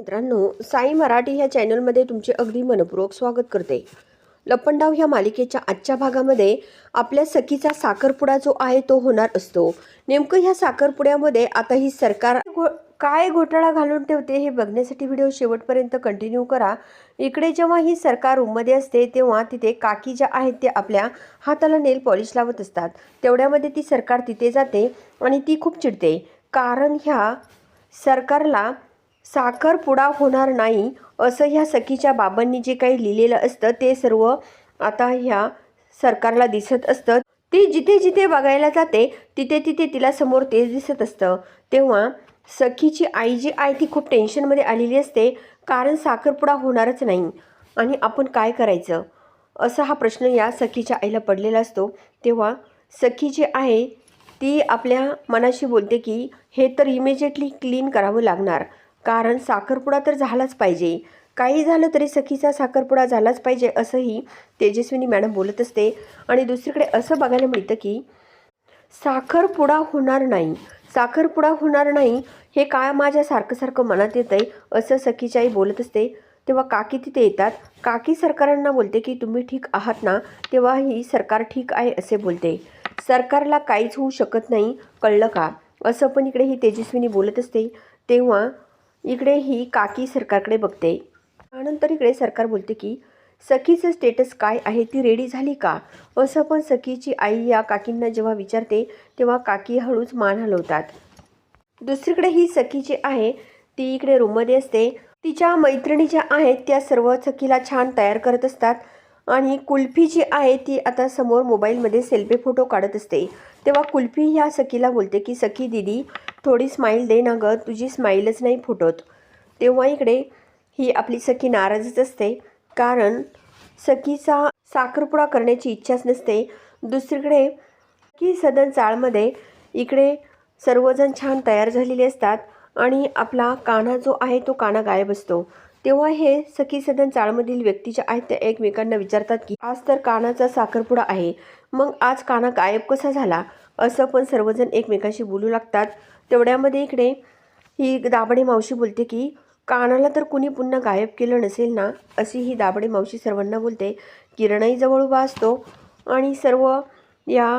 मित्रांनो साई मराठी ह्या चॅनलमध्ये तुमचे अगदी मनपूर्वक स्वागत करते. लपंडाव ह्या मालिकेच्या आजच्या भागामध्ये आपल्या सखीचा साखरपुडा जो आहे तो होणार असतो. नेमकं ह्या साखरपुड्यामध्ये आता ही सरकार घो- काय घोटाळा घालून ठेवते हे बघण्यासाठी व्हिडिओ शेवटपर्यंत कंटिन्यू करा. इकडे जेव्हा ही सरकार रूममध्ये असते तेव्हा तिथे काकी ज्या आहेत ते आपल्या हाताला नेल पॉलिश लावत असतात. तेवढ्यामध्ये ती सरकार तिथे जाते आणि ती खूप चिडते. कारण ह्या सरकारला साखरपुडा होणार नाही असं ह्या सखीच्या बाबांनी जे काही लिहिलेलं असतं ते सर्व आता ह्या सरकारला दिसत असतं. ती जिथे जिथे बघायला जाते तिथे तिथे तिला समोर तेच दिसत असतं. तेव्हा सखीची आई जी आहे ती खूप टेन्शनमध्ये आलेली असते कारण साखरपुडा होणारच नाही. आणि आपण काय करायचं? असा हा प्रश्न या सखीच्या आईला पडलेला असतो. तेव्हा सखी जी आहे ती आपल्या मनाशी बोलते की हे तर इमिजिएटली क्लीन करावं लागणार. कारण साखरपुडा तर झालाच पाहिजे. काही झालं तरी सखीचा साखरपुडा झालाच पाहिजे असंही तेजस्विनी मॅडम बोलत असते. आणि दुसरीकडे असं बघायला मिळतं की साखरपुडा होणार नाही. साखरपुडा होणार नाही हे काय माझ्या सारखं सारखं मनात येतं आहे असं सखीच्याही बोलत असते. तेव्हा काकी तिथे येतात. काकी सरकारांना बोलते की तुम्ही ठीक आहात ना? तेव्हा ही सरकार ठीक आहे असे बोलते. सरकारला काहीच होऊ शकत नाही कळलं का? असं पण इकडे ही तेजस्विनी बोलत असते. तेव्हा इकडे ही काकी सरकारकडे बघते. त्यानंतर इकडे सरकार बोलते की सखीचं स्टेटस काय आहे? ती रेडी झाली का? असं पण सखीची आई या काकींना जेव्हा विचारते तेव्हा काकी हळूच मान हलवतात. दुसरीकडे ही सखी जी आहे ती इकडे रूममध्ये असते. तिच्या मैत्रिणी ज्या आहेत त्या सर्व सखीला छान तयार करत असतात. आणि कुल्फी जी आहे ती आता समोर मोबाईलमध्ये सेल्फी फोटो काढत असते. तेव्हा कुल्फी ह्या सखीला बोलते की सखी दिदी थोडी स्माईल दे ना गं तुझी स्माईलच नाही फुटत. तेव्हा इकडे ही आपली सखी नाराजच असते. कारण सखीचा साखरपुडा करण्याची इच्छाच नसते. दुसरीकडे की सदन चाळमध्ये इकडे सर्वजण छान तयार झालेले असतात आणि आपला कान्हा जो आहे तो कान्हा गायब असतो. तेव्हा हे सखी सदन चाळमधील व्यक्ती ज्या आहेत त्या एकमेकांना विचारतात की आज तर कानाचा साखरपुडा आहे. मग आज काना गायब कसा झाला? असं पण सर्वजण एकमेकांशी बोलू लागतात. तेवढ्यामध्ये इकडे ही दाबडे मावशी बोलते की कानाला तर कुणी पुन्हा गायब केलं नसेल ना? अशी ही दाबडे मावशी सर्वांना बोलते. किरणही जवळ उभा असतो आणि सर्व या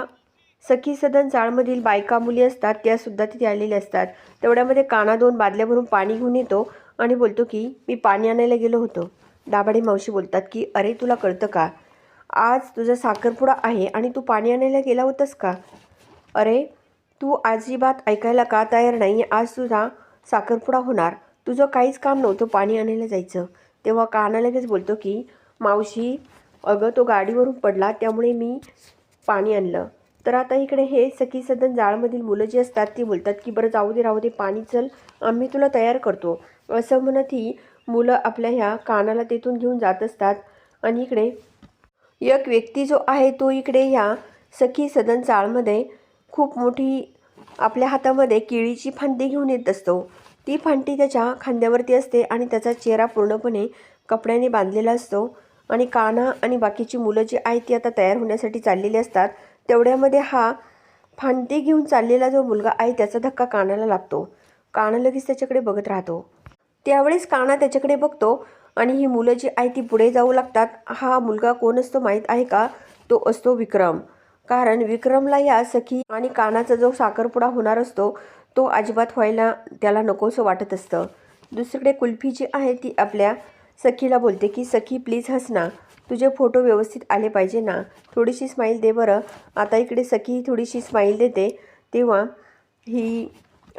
सखी सदन चाळमधील बायका मुली असतात त्यासुद्धा तिथे आलेल्या असतात. तेवढ्यामध्ये काना दोन बादल्या भरून पाणी घेऊन येतो आणि बोलतो की मी पाणी आणायला गेलो होतो. दाभाडे मावशी बोलतात की अरे तुला कळतं का? आज तुझा साखरपुडा आहे आणि तू पाणी आणायला गेला होतास का? अरे तू अजिबात ऐकायला का तयार नाही आज तुझा साखरपुडा होणार. तुझं काहीच काम नव्हतं पाणी आणायला जायचं. तेव्हा काना लगेच बोलतो की मावशी अगं तो गाडीवरून पडला त्यामुळे मी पाणी आणलं. तर आता इकडे हे सखी सदन जाळमधील मुलं जी असतात ती बोलतात की बरं जाऊ दे राहू दे पाणी चल आम्ही तुला तयार करतो. असं म्हणत ही मुलं आपल्या ह्या कानाला तेथून घेऊन जात असतात. आणि इकडे एक व्यक्ती जो आहे तो इकडे ह्या सखी सदन चाळमध्ये खूप मोठी आपल्या हातामध्ये केळीची फांदी घेऊन येत असतो. ती फांदी त्याच्या खांद्यावरती असते आणि त्याचा चेहरा पूर्णपणे कपड्याने बांधलेला असतो आणि काना आणि बाकीची मुलं जी आहेत ती आता तयार होण्यासाठी चाललेली असतात. तेवढ्यामध्ये हा फांदी घेऊन चाललेला जो मुलगा आहे त्याचा धक्का कानाला लागतो. काना लगेच त्याच्याकडे बघत राहतो. त्यावेळेस काना त्याच्याकडे बघतो आणि ही मुलं जी आहे ती पुढे जाऊ लागतात. हा मुलगा कोण असतो माहीत आहे का? तो असतो विक्रम. कारण विक्रमला या सखी आणि कानाचा जो साखरपुडा होणार असतो तो अजिबात व्हायला त्याला नकोसं वाटत असतं. दुसरीकडे कुल्फी जी आहे ती आपल्या सखीला बोलते की सखी प्लीज हस ना. तुझे फोटो व्यवस्थित आले पाहिजे ना. थोडीशी स्माईल दे बरं. आता इकडे सखी थोडीशी स्माईल देते. तेव्हा ही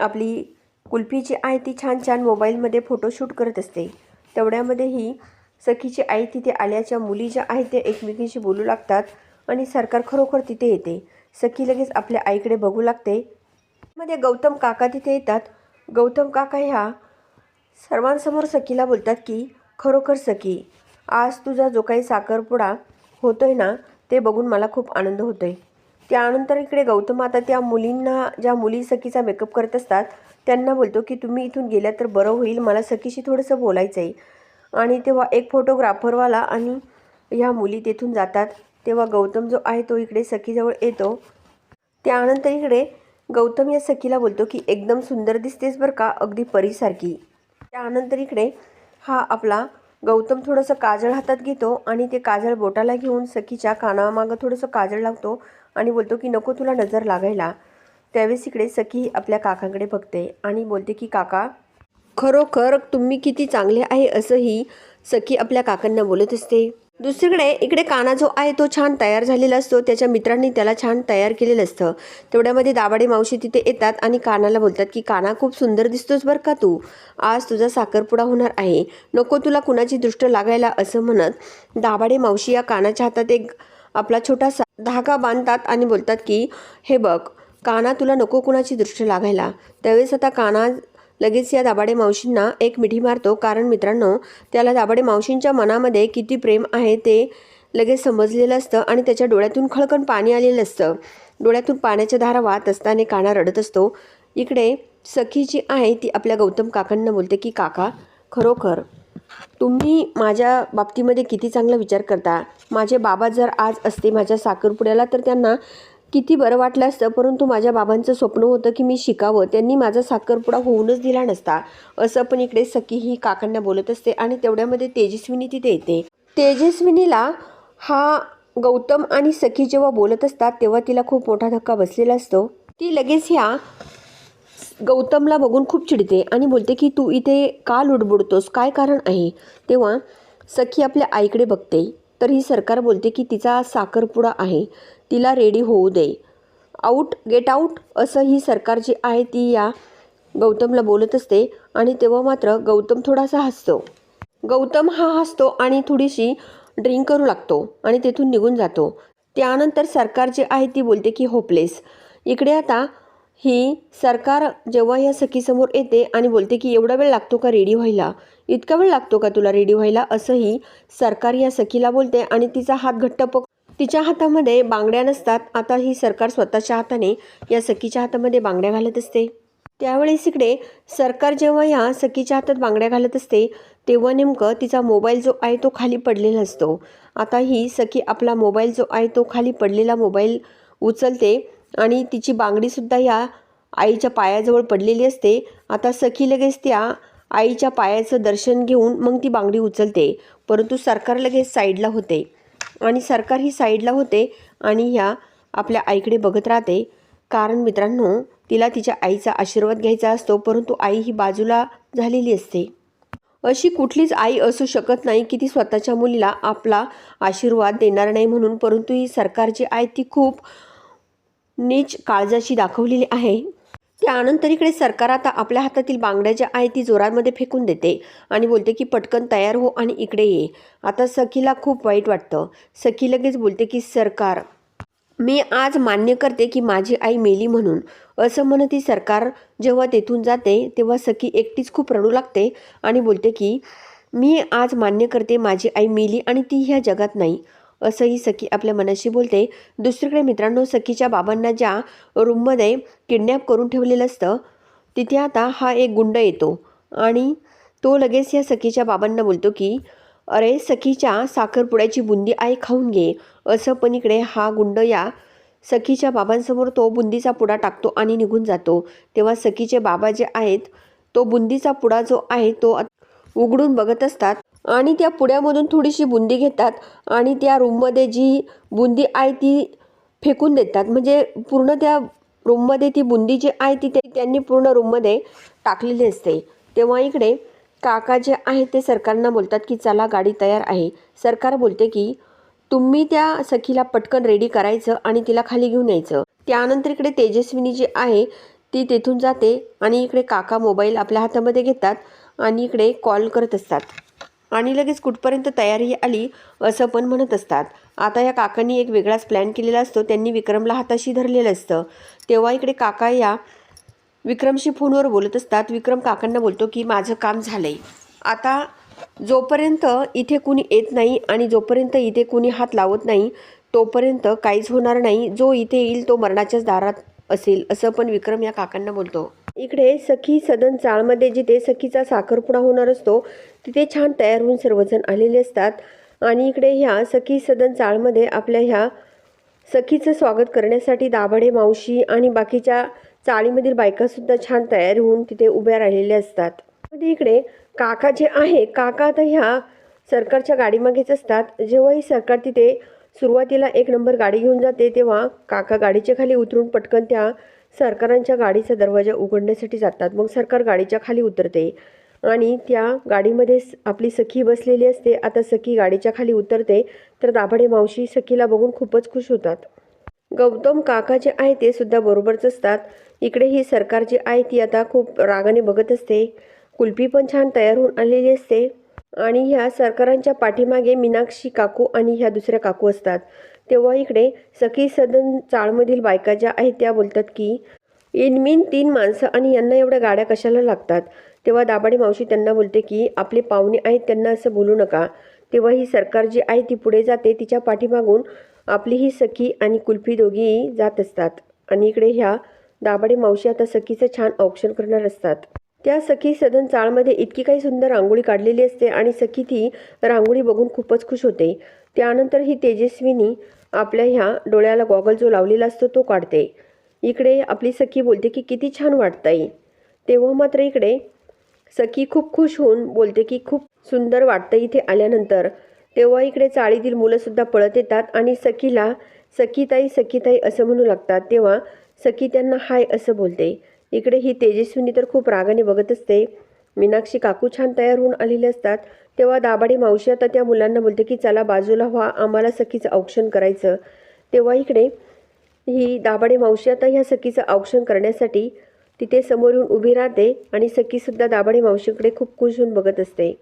आपली कुल्फी जी आहे ती छान छान मोबाईलमध्ये फोटोशूट करत असते. तेवढ्यामध्ये ही सखीची आई तिथे आल्याच्या मुली ज्या आहेत त्या एकमेकींशी बोलू लागतात. आणि सरकार खरोखर तिथे येते. सखी लगेच आपल्या आईकडे बघू लागते. मध्ये गौतम काका तिथे येतात. गौतम काका ह्या सर्वांसमोर सखीला बोलतात की खरोखर सखी आज तुझा जो काही साखरपुडा होतोय ना ते बघून मला खूप आनंद होतोय. त्यानंतर इकडे गौतम आता त्या मुलींना ज्या मुली सखीचा मेकअप करत असतात त्यांना बोलतो की तुम्ही इथून गेल्या तर बरं होईल मला सखीशी थोडंसं बोलायचं आहे आणि तेव्हा एक फोटोग्राफरवाला आणि ह्या मुली तेथून जातात. तेव्हा गौतम जो आहे तो इकडे सखीजवळ येतो. त्यानंतर इकडे गौतम या सखीला बोलतो की एकदम सुंदर दिसतेस बरं का अगदी परीसारखी. त्यानंतर इकडे हा आपला गौतम थोडंसं काजळ हातात घेतो आणि ते काजळ बोटाला घेऊन सखीच्या कानामागं थोडंसं काजळ लावतो आणि बोलतो की नको तुला नजर लागायला. त्यावेळेस इकडे सखी आपल्या काकांकडे बघते आणि बोलते की काका खरोखर तुम्ही किती चांगले आहे असंही सखी आपल्या काकांना बोलत असते. दुसरीकडे इकडे काना जो आहे तो छान तयार झालेला असतो. त्याच्या मित्रांनी त्याला छान तयार केलेलं असतं. तेवढ्यामध्ये दाबाडे मावशी तिथे येतात आणि कानाला बोलतात की काना खूप सुंदर दिसतोस बरं का तू? आज तुझा साखरपुडा होणार आहे. नको तुला कुणाची दृष्ट लागायला असं म्हणत दाबाडे मावशी या कानाच्या हातात एक आपला छोटासा धागा बांधतात आणि बोलतात की हे बघ काना तुला नको कुणाची दृष्ट लागायला. त्यावेळेस आता काना लगेच या दाबाडे मावशींना एक मिठी मारतो. कारण मित्रांनो त्याला दाबाडे मावशींच्या मनामध्ये किती प्रेम आहे ते लगेच समजलेलं असतं आणि त्याच्या डोळ्यातून खळकण पाणी आलेलं असतं. डोळ्यातून पाण्याच्या धारा वाहत असताना काना रडत असतो. इकडे सखी जी आहे ती आपल्या गौतम काकांना बोलते की काका खरोखर तुम्ही माझ्या बाबतीमध्ये किती चांगला विचार करता? माझे बाबा जर आज असते माझ्या साखरपुड्याला तर त्यांना किती बरं वाटलं असतं परंतु माझ्या बाबांचं स्वप्न होतं की मी शिकावं. त्यांनी माझा साखरपुडा होऊनच दिला नसता. असं पण इकडे सखी ही काकांना बोलत असते आणि तेवढ्यामध्ये तेजस्विनी तिथे येते. तेजस्विनीला हा गौतम आणि सखी जेव्हा बोलत असतात तेव्हा तिला खूप मोठा धक्का बसलेला असतो. ती लगेच ह्या गौतमला बघून खूप चिडते आणि बोलते की तू इथे का लुडबुडतोस? काय कारण आहे? तेव्हा सखी आपल्या आईकडे बघते. तर ही सरकार बोलते की तिचा साखरपुडा आहे तिला रेडी होऊ दे. आऊट गेट आऊट असं ही सरकार जी आहे ती या गौतमला बोलत असते आणि तेव्हा मात्र गौतम थोडासा हसतो. गौतम हा हसतो आणि थोडीशी ड्रिंक करू लागतो आणि तेथून निघून जातो. त्यानंतर सरकार जे आहे ती बोलते की होपलेस इकडे आता ही सरकार जेव्हा या सखीसमोर येते आणि बोलते की एवढा वेळ लागतो का रेडी व्हायला? इतका वेळ लागतो का तुला रेडी व्हायला? असंही सरकार या सखीला बोलते आणि तिचा हात घट्ट पक तिच्या हातामध्ये बांगड्या नसतात. आता ही सरकार स्वतःच्या हाताने या सखीच्या हातामध्ये बांगड्या घालत असते. त्यावेळेस इकडे सरकार जेव्हा या सखीच्या हातात बांगड्या घालत असते तेव्हा नेमकं तिचा मोबाईल जो आहे तो खाली पडलेला असतो. आता ही सखी आपला मोबाईल जो आहे तो खाली पडलेला मोबाईल उचलते आणि तिची बांगडीसुद्धा ह्या आईच्या पायाजवळ पडलेली असते. आता सखी लगेच त्या आईच्या पायाचं दर्शन घेऊन मग ती बांगडी उचलते. परंतु सरकार लगेच साईडला होते. आणि सरकार ही साईडला होते आणि ह्या आपल्या आईकडे बघत राहते. कारण मित्रांनो तिला तिच्या आईचा आशीर्वाद घ्यायचा असतो परंतु आई ही बाजूला झालेली असते. अशी कुठलीच आई असू शकत नाही की ती स्वतःच्या मुलीला आपला आशीर्वाद देणार नाही म्हणून परंतु ही सरकार जी आहे ती खूप नीच काळजाची दाखवलेली आहे. त्यानंतर इकडे सरकार आता आपल्या हातातील बांगड्या ज्या आहे ती जोरामध्ये फेकून देते आणि बोलते की पटकन तयार हो आणि इकडे ये. आता सखीला खूप वाईट वाटतं. सखी लगेच बोलते की सरकार मी आज मान्य करते की माझी आई मेली म्हणून. असं म्हणत ती सरकार जेव्हा तेथून जाते तेव्हा सखी एकटीच खूप रडू लागते आणि बोलते की मी आज मान्य करते माझी आई मेली आणि ती ह्या जगात नाही. असंही सखी आपल्या मनाशी बोलते. दुसरीकडे मित्रांनो सखीच्या बाबांना ज्या रूममध्ये किडनॅप करून ठेवलेलं असतं तिथे आता हा एक गुंड येतो. आणि तो लगेच या सखीच्या बाबांना बोलतो की अरे सखीच्या साखरपुड्याची बुंदी आई खाऊन घे. असं पण इकडे हा गुंड या सखीच्या बाबांसमोर तो बुंदीचा पुडा टाकतो आणि निघून जातो. तेव्हा सखीचे बाबा जे आहेत तो बुंदीचा पुडा जो आहे तो उघडून बघत असतात. आणि त्या पुड्यामधून थोडीशी बुंदी घेतात आणि त्या रूममध्ये जी बुंदी आहे ती फेकून देतात. म्हणजे पूर्ण त्या रूममध्ये ती बुंदी जी आहे ती त्यांनी पूर्ण रूममध्ये टाकलेली असते. तेव्हा इकडे काका जे आहे ते सरकारना बोलतात की चला गाडी तयार आहे. सरकार बोलते की तुम्ही त्या सखीला पटकन रेडी करायचं आणि तिला खाली घेऊन यायचं. त्यानंतर इकडे तेजस्विनी जी आहे ती तेथून जाते आणि इकडे काका मोबाईल आपल्या हातामध्ये घेतात आणि इकडे कॉल करत असतात. आणि लगेच कुठपर्यंत तयारी आली असं पण म्हणत असतात. आता या काकांनी एक वेगळाच प्लॅन केलेला असतो. त्यांनी विक्रमला हाताशी धरलेलं असतं. तेव्हा इकडे काका या विक्रमशी फोनवर बोलत असतात. विक्रम काकांना बोलतो की माझं काम झालं आहे आता जोपर्यंत इथे कुणी येत नाही आणि जोपर्यंत इथे कुणी हात लावत नाही तोपर्यंत काहीच होणार नाही. जो इथे येईल तो मरणाच्याच दारात असेल असं पण विक्रम या काकांना बोलतो. इकडे सखी सदन चाळमध्ये जिथे सखीचा साखरपुडा होणार असतो तिथे छान तयार होऊन सर्वजण आलेले असतात. आणि इकडे ह्या सखी सदन चाळमध्ये आपल्या ह्या सखीचं स्वागत करण्यासाठी दाभाडे मावशी आणि बाकीच्या चाळीमधील बायकासुद्धा छान तयार होऊन तिथे उभ्या राहिलेल्या असतात. मध्ये इकडे काका जे आहे काका आता ह्या सरकारच्या गाडीमागेच असतात. जेव्हाही सरकार तिथे सुरुवातीला एक नंबर गाडी घेऊन जाते तेव्हा काका गाडीच्या खाली उतरून पटकन त्या सरकारांच्या गाडीचा दरवाजा उघडण्यासाठी जातात. मग सरकार गाडीच्या खाली उतरते आणि त्या गाडीमध्ये आपली सखी बसलेली असते. आता सखी गाडीच्या खाली उतरते तर दाभाडे मावशी सखीला बघून खूपच खुश होतात. गौतम काका जे आहे ते सुद्धा बरोबरच असतात. इकडे ही सरकार जी आहे ती आता खूप रागाने बघत असते. कुल्फी पण छान तयार होऊन आलेली असते. आणि ह्या सरकारांच्या पाठीमागे मीनाक्षी काकू आणि ह्या दुसऱ्या काकू असतात. तेव्हा इकडे सखी सदन चाळमधील बायका ज्या आहेत त्या बोलतात की इनमिन तीन माणसं आणि यांना एवढ्या गाड्या कशाला लागतात? तेव्हा दाभाडे मावशी त्यांना बोलते की आपले पाहुणे आहेत त्यांना असं बोलू नका. तेव्हा ही सरकार जी आहे ती पुढे जाते. तिच्या पाठीमागून आपली ही सखी आणि कुल्फी दोघीही जात असतात. आणि इकडे ह्या दाभाडे मावशी आता सखीचं छान औक्षण करणार असतात. त्या सखी सदन चाळमध्ये इतकी काही सुंदर रांगोळी काढलेली असते आणि सखी ती रांगोळी बघून खूपच खुश होते. त्यानंतर ही तेजस्विनी आपल्या ह्या डोळ्याला गॉगल जो लावलेला असतो तो काढते. इकडे आपली सखी बोलते की किती छान वाटतंय. तेव्हा मात्र इकडे सखी खूप खुश होऊन बोलते की खूप सुंदर वाटतं इथे आल्यानंतर. तेव्हा इकडे चाळीतील मुलंसुद्धा पळत येतात आणि सखीला सखीताई सखीताई असं म्हणू लागतात. तेव्हा सखी त्यांना हाय असं बोलते. इकडे ही तेजस्विनी तर खूप रागाने बघत असते. मीनाक्षी काकू छान तयार होऊन आलेले असतात. तेव्हा दाभाडे मावशी आता त्या मुलांना बोलते की चला बाजूला व्हा आम्हाला सखीचं औक्षण करायचं. तेव्हा इकडे ही दाभाडे मावशी आता ह्या सखीचं औक्षण करण्यासाठी तिथे समोर येऊन उभी राहते आणि सखीसुद्धा दाभाडे मावशीकडे खूप खुश होऊन बघत असते.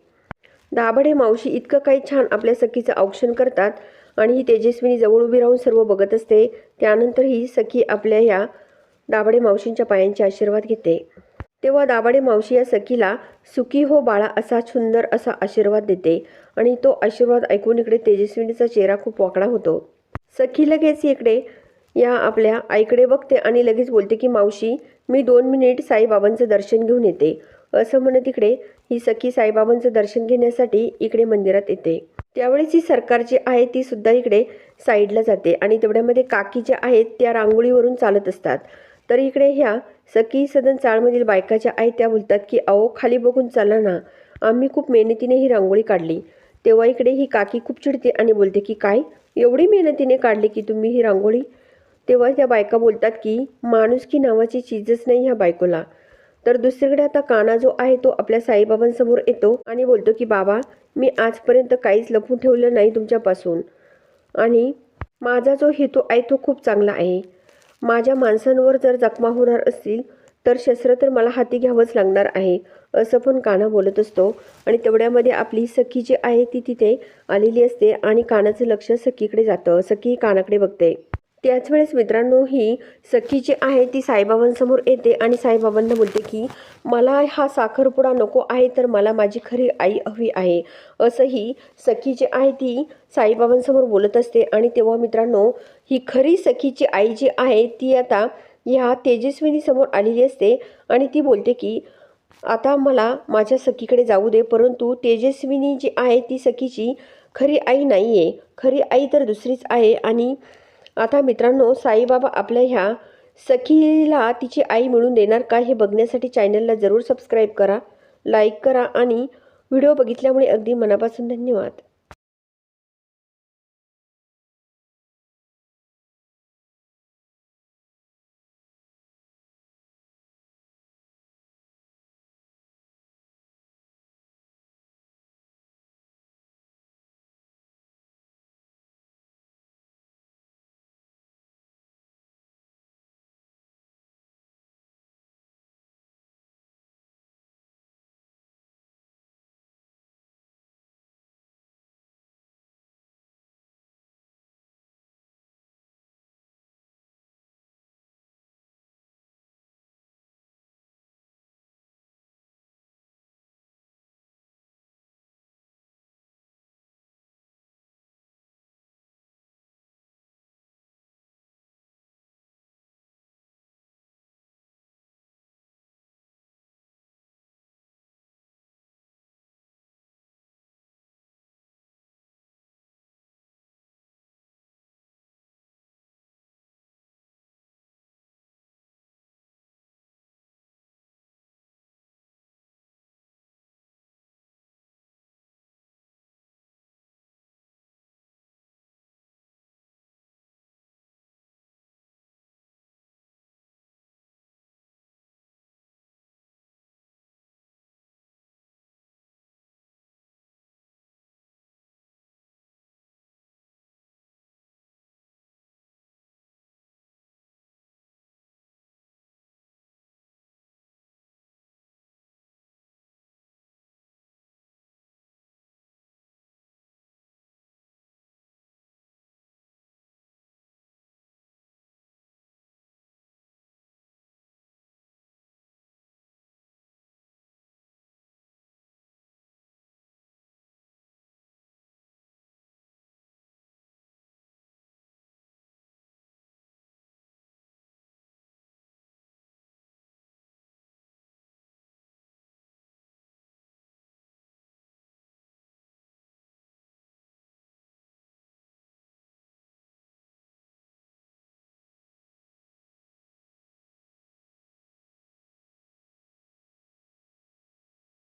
दाभाडे मावशी इतकं काही छान आपल्या सखीचं औक्षण करतात आणि ही तेजस्विनी जवळ उभी राहून सर्व बघत असते. त्यानंतर ही सखी आपल्या ह्या दाभाडे मावशींच्या पायांचे आशीर्वाद घेते. तेव्हा दाभाडे मावशी या सखीला सुखी हो बाळा असा सुंदर असा आशीर्वाद देते. आणि तो आशीर्वाद ऐकून इकडे तेजस्विनीचा चेहरा खूप वाकडा होतो. सखी लगेच इकडे या आपल्या. आईकडे बघते आणि लगेच बोलते की मावशी मी दोन मिनिट साईबाबांचं दर्शन घेऊन येते. असं म्हणत इकडे ही सखी साईबाबांचं दर्शन घेण्यासाठी इकडे मंदिरात येते. त्यावेळेस ही सरकार जी आहे ती सुद्धा इकडे साईडला जाते आणि तेवढ्यामध्ये काकी ज्या आहेत त्या रांगोळीवरून चालत असतात. तर इकडे ह्या सखी सदन चाळमधील बायकाच्या आई त्या बोलतात की अहो खाली बघून चला ना. आम्ही खूप मेहनतीने ही रांगोळी काढली. तेव्हा इकडे ही काकी खूप चिडते आणि बोलते की काय? एवढी मेहनतीने काढली की तुम्ही ही रांगोळी? तेव्हा त्या बायका बोलतात की माणुसकी नावाची चीजच नाही ह्या बायकोला. तर दुसरीकडे आता काना जो आहे तो आपल्या साईबाबांसमोर येतो आणि बोलतो की बाबा मी आजपर्यंत काहीच लपून ठेवलं नाही तुमच्यापासून. आणि माझा जो हेतू आहे तो खूप चांगला आहे. माझ्या माणसांवर जर जखमा होणार असतील तर शस्त्र तर मला हाती घ्यावंच लागणार आहे असं पण काना बोलत असतो. आणि तेवढ्यामध्ये आपली सखी जी आहे ती तिथे आलेली असते आणि कानाचं लक्ष सखीकडे जातं. सखी कानाकडे बघते. त्याच वेळेस मित्रांनो ही सखी जी आहे ती साईबाबांसमोर येते आणि साईबाबांना बोलते की मला हा साखरपुडा नको आहे तर मला माझी खरी आई हवी आहे. असंही सखी जी आहे ती साईबाबांसमोर बोलत असते. आणि तेव्हा मित्रांनो ही खरी सखीची आई जी आहे ती आता ह्या तेजस्विनीसमोर आलेली असते आणि ती बोलते की आता मला माझ्या सखीकडे जाऊ दे परंतु तेजस्विनी जी आहे ती सखीची खरी आई नाही आहे खरी आई तर दुसरीच आहे आणि आता मित्रांनो साईबाबा आपल्या ह्या सखीला तिची आई मिळून देणार का हे बघण्यासाठी चॅनलला जरूर सबस्क्राईब करा लाईक करा आणि व्हिडिओ बघितल्यामुळे अगदी मनापासून धन्यवाद.